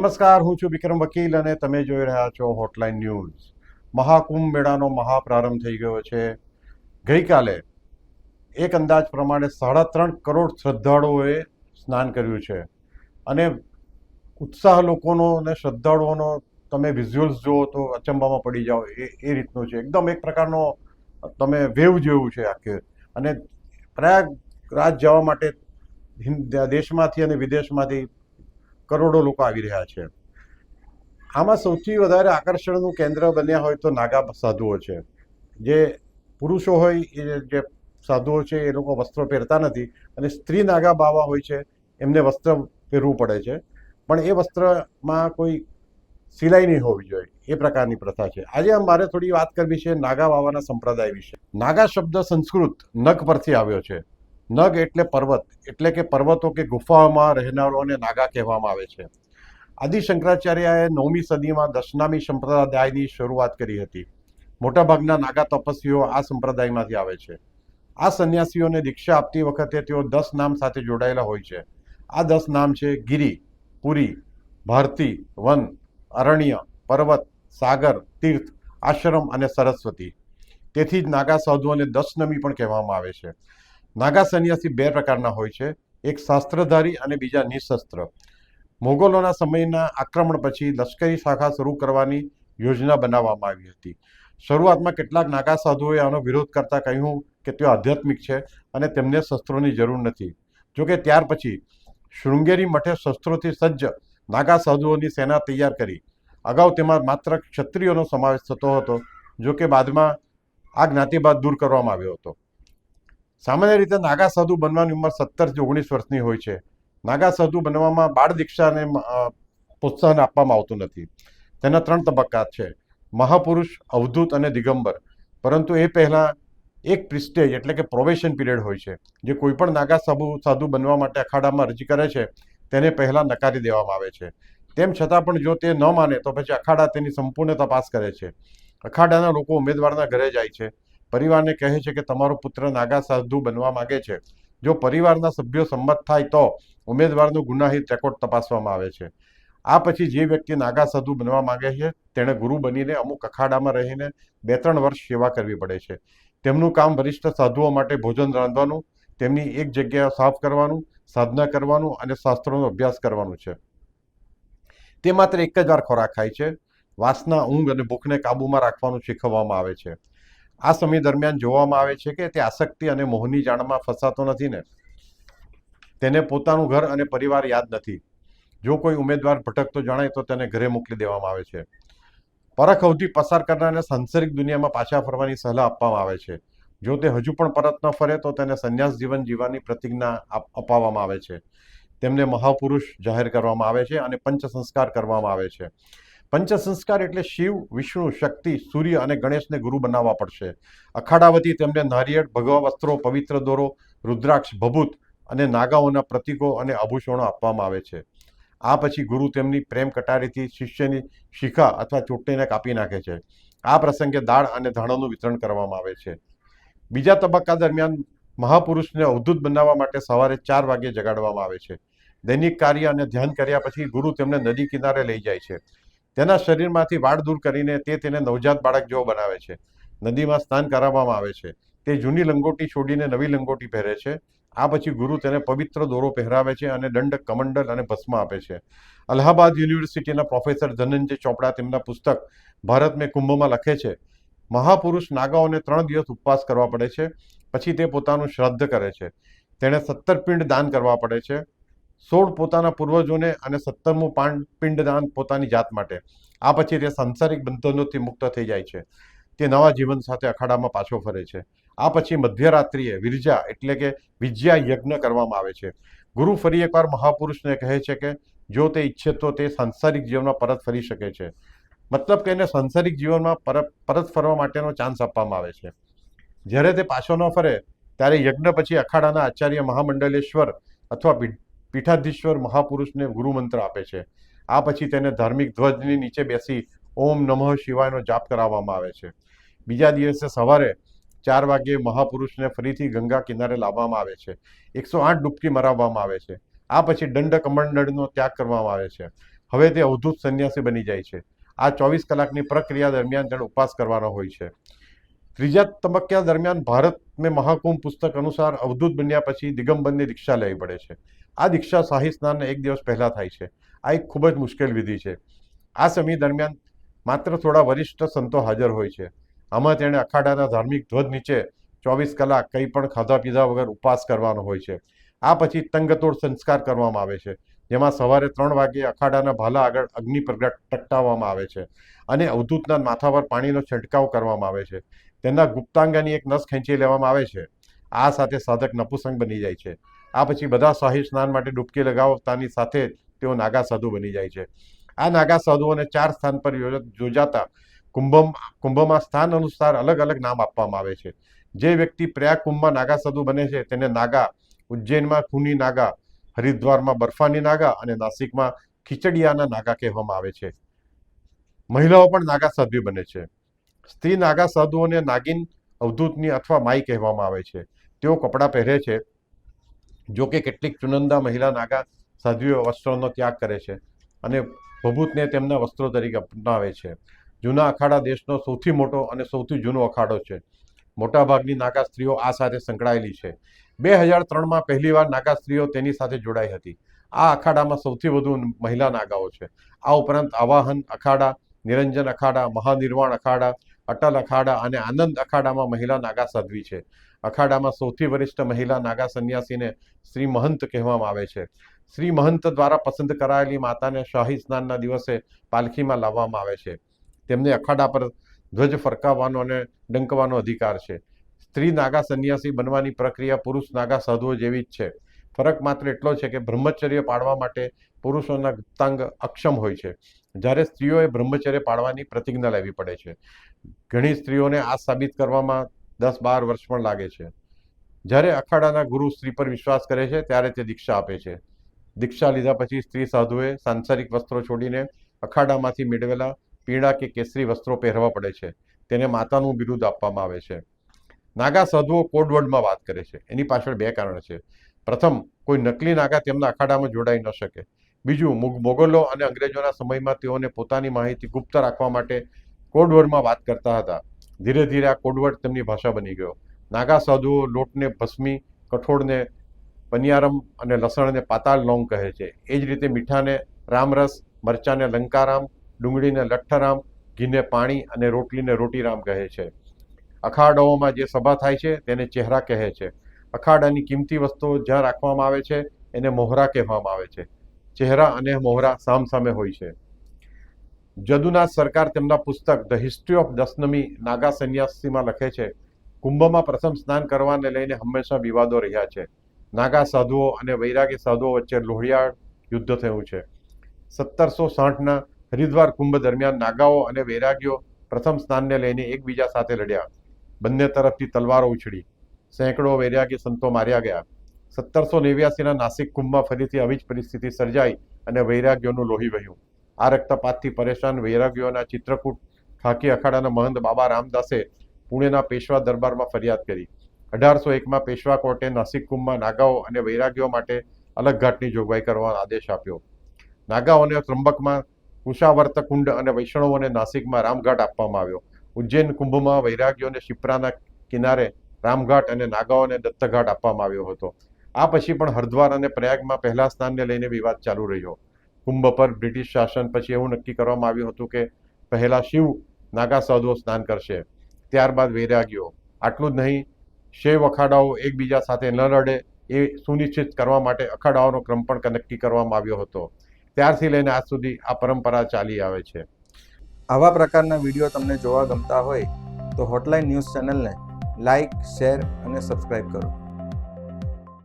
નમસ્કાર, હું છું વિક્રમ વકીલ અને તમે જોઈ રહ્યા છો હોટલાઇન ન્યૂઝ મહાકુંભ મેળાનો મહાપ્રારંભ થઈ ગયો છે. ગઈકાલે એક અંદાજ પ્રમાણે સાડા ત્રણ કરોડ શ્રદ્ધાળુઓએ સ્નાન કર્યું છે. અને ઉત્સાહ લોકોનો અને શ્રદ્ધાળુઓનો તમે વિઝ્યુઅલ્સ જુઓ તો અચંબામાં પડી જાઓ, એ એ રીતનું છે. એકદમ એક પ્રકારનો તમે વેવ જેવું છે આખે. અને પ્રયાગરાજ જવા માટે દેશમાંથી અને વિદેશમાંથી કરોડો લોકો આવી રહ્યા છે. આમાં સૌથી વધારે આકર્ષણનું કેન્દ્ર બન્યા હોય તો નાગા સાધુઓ છે. જે પુરુષો હોય, એ જે સાધુઓ છે, એ લોકો વસ્ત્રો પહેરતા નથી અને સ્ત્રી નાગા બાવા હોય છે, એમને વસ્ત્ર પહેરવું પડે છે. પણ એ વસ્ત્રમાં કોઈ સિલાઈ નહીં હોવી જોઈએ, એ પ્રકારની પ્રથા છે. આજે મારે થોડી વાત કરવી છે નાગા બાવાના સંપ્રદાય વિશે. નાગા શબ્દ સંસ્કૃત નખ પરથી આવ્યો છે. નગ એટલે પર્વત, એટલે કે પર્વતો કે ગુફાઓમાં રહેનારોને નાગા કહેવામાં આવે છે. આદિ શંકરાચાર્યએ નવમી સદીમાં દશનામી સંપ્રદાયની શરૂઆત કરી હતી. મોટાભાગના નાગા તપસ્વીઓ આ સંપ્રદાયમાંથી આવે છે. આ સંન્યાસીઓને દીક્ષા આપતી વખતે તેઓ દસ નામ સાથે જોડાયેલા હોય છે. આ દસ નામ છે ગિરી, પુરી, ભારતી, વન, અરણ્ય, પર્વત, સાગર, તીર્થ, આશ્રમ અને સરસ્વતી. તેથી જ નાગા સાધુઓને દશનમી પણ કહેવામાં આવે છે. નાગા સન્યાસી બે પ્રકારના હોય છે. એક શાસ્ત્રધારી અને બીજા નિશસ્ત્ર. મોગલોના સમયના આક્રમણ પછી લશ્કરી શાખા શરૂ કરવાની યોજના બનાવવામાં આવી હતી. શરૂઆતમાં કેટલાક નાગા સાધુઓએ આનો વિરોધ કરતા કહ્યું કે તેઓ આધ્યાત્મિક છે અને તેમને શસ્ત્રોની જરૂર નથી. જોકે ત્યાર પછી શૃંગેરી મઠે શસ્ત્રોથી સજ્જ નાગા સાધુઓની સેના તૈયાર કરી. અગાઉ તેમાં માત્ર ક્ષત્રિયોનો સમાવેશ થતો હતો જોકે બાદમાં આ જ્ઞાતિવાદ દૂર કરવામાં આવ્યો હતો. સામાન્ય રીતે નાગા સાધુ બનવાની ઉંમર સત્તરથી ઓગણીસ વર્ષની હોય છે. નાગા સાધુ બનવામાં બાળ દીક્ષાને પ્રોત્સાહન આપવામાં આવતું નથી. તેના ત્રણ તબક્કા છે. મહાપુરુષ, અવધૂત અને દિગંબર. પરંતુ એ પહેલાં એક પ્રિસ્ટેજ એટલે કે પ્રોવેશન પીરિયડ હોય છે, જે કોઈ પણ નાગા સાધુ સાધુ બનવા માટે અખાડામાં અરજી કરે છે, તેને પહેલાં નકારી દેવામાં આવે છે. તેમ છતાં પણ જો તે ન માને તો પછી અખાડા તેની સંપૂર્ણ તપાસ કરે છે. અખાડાના લોકો ઉમેદવારના ઘરે જાય છે. પરિવારને કહે છે કે તમારો પુત્ર નાગા સાધુ બનવા માંગે છે. જો પરિવારના સભ્યો સંમત થાય તો ઉમેદવારનું ગુનાહિત રેકોર્ડ તપાસવામાં આવે છે. આ પછી જે વ્યક્તિ નાગા સાધુ બનવા માંગે છે, તેણે ગુરુ બનીને અમુક અખાડામાં રહીને બે ત્રણ વર્ષ સેવા કરવી પડે છે. તેમનું કામ વરિષ્ઠ સાધુઓ માટે ભોજન રાંધવાનું, તેમની એક જગ્યા સાફ કરવાનું, સાધના કરવાનું અને શાસ્ત્રોનો અભ્યાસ કરવાનું છે. તે માત્ર એક જ વાર ખોરાક ખાય છે. વાસના, ઊંઘ અને ભૂખને કાબૂમાં રાખવાનું શીખવવામાં આવે છે. આ સમય દરમિયાન જોવામાં આવે છે કે તે આસક્તિ અને મોહની જાળમાં ફસાતો નથી ને. તેને પોતાનું ઘર અને પરિવાર યાદ નથી. જો કોઈ ઉમેદવાર ભટકતો જણાય તો તેને ઘરે મોકલી દેવામાં આવે છે. પરખ અવધિ પસાર કરનારને સાંસારિક દુનિયામાં પાછા ફરવાની સલાહ આપવામાં આવે છે. જો તે હજુ પણ પરત ન ફરે તો તેને સંન્યાસ જીવન જીવવાની પ્રતિજ્ઞા અપાવવામાં આવે છે. તેમને મહાપુરુષ જાહેર કરવામાં આવે છે અને પંચ સંસ્કાર કરવામાં આવે છે. પંચ સંસ્કાર એટલે શિવ, વિષ્ણુ, શક્તિ, સૂર્ય અને ગણેશને ગુરુ બનાવવા પડશે. અખાડાવતી તેમને નારિયેળ, ભગવા વસ્ત્રો, પવિત્ર દોરો, રુદ્રાક્ષ, ભભૂત અને નાગાઓના પ્રતીકો અને આભૂષણો આપવામાં આવે છે. આ પછી ગુરુ તેમની પ્રેમ કટારીથી શિષ્યની શિખા અથવા ચૂંટણીને કાપી નાખે છે. આ પ્રસંગે દાળ અને ધાણાનું વિતરણ કરવામાં આવે છે. બીજા તબક્કા દરમિયાન મહાપુરુષને અવધૂત બનાવવા માટે સવારે ચાર વાગ્યે જગાડવામાં આવે છે. દૈનિક કાર્ય અને ધ્યાન કર્યા પછી ગુરુ તેમને નદી કિનારે લઈ જાય છે. તેના શરીરમાંથી વાળ દૂર કરીને તે તેને નવજાત બાળક જેવો બનાવે છે. નદીમાં સ્નાન કરાવવામાં આવે છે. તે જૂની લંગોટી છોડીને નવી લંગોટી પહેરે છે. આ પછી ગુરુ તેને પવિત્ર દોરો પહેરાવે છે અને દંડ, કમંડલ અને ભસ્મ આપે છે. અલ્હાબાદ યુનિવર્સિટીના પ્રોફેસર ધનંજય ચોપડા તેમના પુસ્તક ભારત મેં કુંભમાં લખે છે. મહાપુરુષ નાગાઓને ત્રણ દિવસ ઉપવાસ કરવા પડે છે. પછી તે પોતાનું શ્રાદ્ધ કરે છે. તેણે સત્તર પિંડ દાન કરવા પડે છે. સોળ પોતાના પૂર્વજોને અને સત્તરમું પાન પિંડદાન પોતાની જાત માટે. આ પછી તે સાંસારિક બંધનોથી મુક્ત થઈ જાય છે. તે નવા જીવન સાથે અખાડામાં પાછો ફરે છે. આ પછી મધ્યરાત્રિએ વિરજા એટલે કે વિજ્યા યજ્ઞ કરવામાં આવે છે. ગુરુ ફરી એકવાર મહાપુરુષને કહે છે કે, જો તે ઈચ્છે તો તે સાંસારિક જીવનમાં પરત ફરી શકે છે. મતલબ કે એને સાંસારિક જીવનમાં પરત ફરવા માટેનો ચાન્સ આપવામાં આવે છે. જ્યારે તે પાછો ન ફરે, ત્યારે યજ્ઞ પછી અખાડાના આચાર્ય મહામંડલેશ્વર અથવા પીઠાધીશ્વર મહાપુરુષને ગુરુ મંત્ર આપે છે. આ પછી તેને ધાર્મિક ધ્વજની નીચે બેસી ઓમ નમઃ શિવાયનો જાપ કરાવવામાં આવે છે. બીજા દિવસે સવારે ચાર વાગ્યે મહાપુરુષને ફરીથી ગંગા કિનારે લાવવામાં આવે છે. એકસો આઠ ડૂબકી મરાવવામાં આવે છે. આ પછી દંડ કમંડળનો ત્યાગ કરવામાં આવે છે. હવે તે અવધૂત સંન્યાસી બની જાય છે. આ ચોવીસ કલાકની પ્રક્રિયા દરમિયાન તેણે ઉપવાસ કરવાનો હોય છે. ત્રીજા તબક્કા દરમિયાન ભારત મેં મહાકુંભ પુસ્તક અનુસાર અવધૂત બન્યા પછી દિગંબરની દીક્ષા લેવી પડે છે. આ દીક્ષા શાહી સ્નાનના એક દિવસ પહેલાં થાય છે. આ એક ખૂબ જ મુશ્કેલ વિધિ છે. આ સમય દરમિયાન માત્ર થોડા વરિષ્ઠ સંતો હાજર હોય છે. આમાં તેણે અખાડાના ધાર્મિક ધ્વજ નીચે ચોવીસ કલાક કંઈ પણ ખાધા પીધા વગર ઉપવાસ કરવાનો હોય છે. આ પછી તંગતોડ સંસ્કાર કરવામાં આવે છે, જેમાં સવારે ત્રણ વાગે અખાડાના ભાલા આગળ અગ્નિ પ્રગટ ટકટાવવામાં આવે છે અને અવધૂતના માથા પર પાણીનો છંટકાવ કરવામાં આવે છે. તેના ગુપ્તાંગની એક નસ ખેંચી લેવામાં આવે છે. આ સાથે સાધક નપુસંગ બની જાય છે. આ પછી બધા શાહી સ્નાન માટે ડૂબકી લગાવતાની સાથે તેઓ નાગા સાધુ બની જાય છે. આ નાગા સાધુઓને ચાર સ્થાન પર યોજ- યોજાતા કુંભમ, કુંભમાં સ્થાન અનુસાર અલગ અલગ નામ આપવામાં આવે છે. જે વ્યક્તિ પ્રયાગ કુંભમાં નાગા સાધુ બને છે, તેને નાગા, ઉજ્જૈનમાં ખૂની નાગા, હરિદ્વારમાં બર્ફાની નાગા અને નાસિકમાં ખીચડિયાના નાગા કહેવામાં આવે છે. મહિલાઓ પણ નાગા સાધ્વી બને છે. સ્ત્રી નાગા સાધુઓને નાગિન અવધૂતની અથવા માઈ કહેવામાં આવે છે. તેઓ કપડાં પહેરે છે જો કે કેટલીક ચુનંદા મહિલા નાગા સાધ્વીઓ વસ્ત્રોનો ત્યાગ કરે છે અને ભભૂતને તેમના વસ્ત્રો તરીકે અપનાવે છે. જૂના અખાડા દેશનો સૌથી મોટો અને સૌથી જૂનો અખાડો છે. મોટાભાગની નાગા સ્ત્રીઓ આ સાથે સંકળાયેલી છે. બે હજાર ત્રણમાં પહેલીવાર નાગા સ્ત્રીઓ તેની સાથે જોડાઈ હતી. આ અખાડામાં સૌથી વધુ મહિલા નાગાઓ છે. આ ઉપરાંત આવાહન અખાડા, નિરંજન અખાડા, મહાનિર્વાણ અખાડા, અટલ અખાડા અને આનંદ અખાડામાં મહિલા નાગા સાધ્વી છે. અખાડામાં સૌથી વરિષ્ઠ મહિલા નાગા સંન્યાસીને શ્રી મહંત કહેવામાં આવે છે. શ્રી મહંત દ્વારા પસંદ કરાયેલી માતાને શાહી સ્નાનના દિવસે પાલખીમાં લાવવામાં આવે છે. તેમને અખાડા પર ધ્વજ ફરકાવવાનો અને ડંકવાનો અધિકાર છે. સ્ત્રી નાગા સંન્યાસી બનવાની પ્રક્રિયા પુરુષ નાગા સાધુઓ જેવી જ છે. ફરક માત્ર એટલો છે કે બ્રહ્મચર્ય પાળવા માટે પુરુષોના ગુપ્તાંગ અક્ષમ હોય છે. જ્યારે સ્ત્રીઓએ બ્રહ્મચર્ય પાળવાની પ્રતિજ્ઞા લેવી પડે છે. ઘણી સ્ત્રીઓને આ સાબિત કરવામાં દસ બાર વર્ષ પણ લાગે છે. જ્યારે અખાડાના ગુરુ સ્ત્રી પર વિશ્વાસ કરે છે, ત્યારે તે દીક્ષા આપે છે. દીક્ષા લીધા પછી સ્ત્રી સાધુએ સાંસારિક વસ્ત્રો છોડીને અખાડામાંથી મેળવેલા પીળા કે કેસરી વસ્ત્રો પહેરવા પડે છે. તેને માતાનું બિરુદ આપવામાં આવે છે. નાગા સાધુઓ કોડવર્ડમાં વાત કરે છે. એની પાછળ બે કારણ છે. પ્રથમ, કોઈ નકલી નાગા તેમના અખાડામાં જોડાઈ ન શકે. બીજું, મુગ- મોગલો અને અંગ્રેજોના સમયમાં તેઓને પોતાની માહિતી ગુપ્ત રાખવા માટે કોડવર્ડમાં વાત કરતા હતા. ધીરે ધીરે આ કોડવટ તેમની ભાષા બની ગયો. નાગા સાધુઓ લોટને ભસ્મી, કઠોળને પનિયારમ અને લસણને પાતાળ લોંગ કહે છે. એ જ રીતે મીઠાને રામરસ, મરચાને લંકારામ, ડુંગળીને લઠ્ઠરામ, ઘીને પાણી અને રોટલીને રોટીરામ કહે છે. અખાડાઓમાં જે સભા થાય છે તેને ચહેરા કહે છે. અખાડાની કિંમતી વસ્તુઓ જ્યાં રાખવામાં આવે છે એને મોહરા કહેવામાં આવે છે. ચહેરા અને મોહરા સામસામે હોય છે. જદુનાથ સરકાર તેમના પુસ્તક the history of Dasnami Naga સંન્યાસીમાં લખે છે, કુંભમાં પ્રથમ સ્નાન કરવાને લઈને હંમેશા વિવાદો રહ્યા છે. નાગા સાધુઓ અને વૈરાગી સાધુઓ વચ્ચે લોહિયાળ યુદ્ધ થયું છે. સત્તરસો સાઠના હરિદ્વાર કુંભ દરમિયાન નાગાઓ અને વૈરાગીઓ પ્રથમ સ્નાનને લઈને એકબીજા સાથે લડ્યા. બંને તરફથી તલવારો ઉછળી. સેંકડો વૈરાગી સંતો માર્યા ગયા. સત્તરસો નેવ્યાસીના નાસિક કુંભમાં ફરીથી આવી જ પરિસ્થિતિ સર્જાઈ અને વૈરાગ્યોનું લોહી વહ્યું. આ રક્તપાતથી પરેશાન વૈરાગ્યોના ચિત્રકૂટ ખાકી અખાડાના મહંત બાબા રામદાસે પુણેના પેશવા દરબારમાં ફરિયાદ કરી. અઢારસો એકમાં પેશવા કોર્ટે નાસિક કુંભમાં નાગાઓ અને વૈરાગ્યો માટે અલગ ઘાટની જોગવાઈ કરવાનો આદેશ આપ્યો. નાગાઓને ત્રંબકમાં કુશાવર્ત કુંડ અને વૈષ્ણવોને નાસિકમાં રામઘાટ આપવામાં આવ્યો. ઉજ્જૈન કુંભમાં વૈરાગ્યોને શિપ્રાના કિનારે રામઘાટ અને નાગાઓને દત્તઘાટ આપવામાં આવ્યો હતો. આ પછી પણ હરદ્વાર અને પ્રયાગમાં પહેલા સ્થાનને લઈને વિવાદ ચાલુ રહ્યો. કુંભ પર બ્રિટિશ શાસન પછી એવું નક્કી કરવામાં આવ્યું હતું કે પહેલાં શિવ નાગા સાધુઓ સ્નાન કરશે. ત્યારબાદ વૈરાગ્યો આટલું જ નહીં, શૈવ અખાડાઓ એકબીજા સાથે ન લડે એ સુનિશ્ચિત કરવા માટે અખાડાઓનો ક્રમ પણ નક્કી કરવામાં આવ્યો હતો. ત્યારથી લઈને આજ સુધી આ પરંપરા ચાલી આવે છે. આવા પ્રકારના વીડિયો તમને જોવા ગમતા હોય તો હોટલાઇન ન્યૂઝ ચેનલને લાઇક શેર અને સબસ્ક્રાઈબ કરો.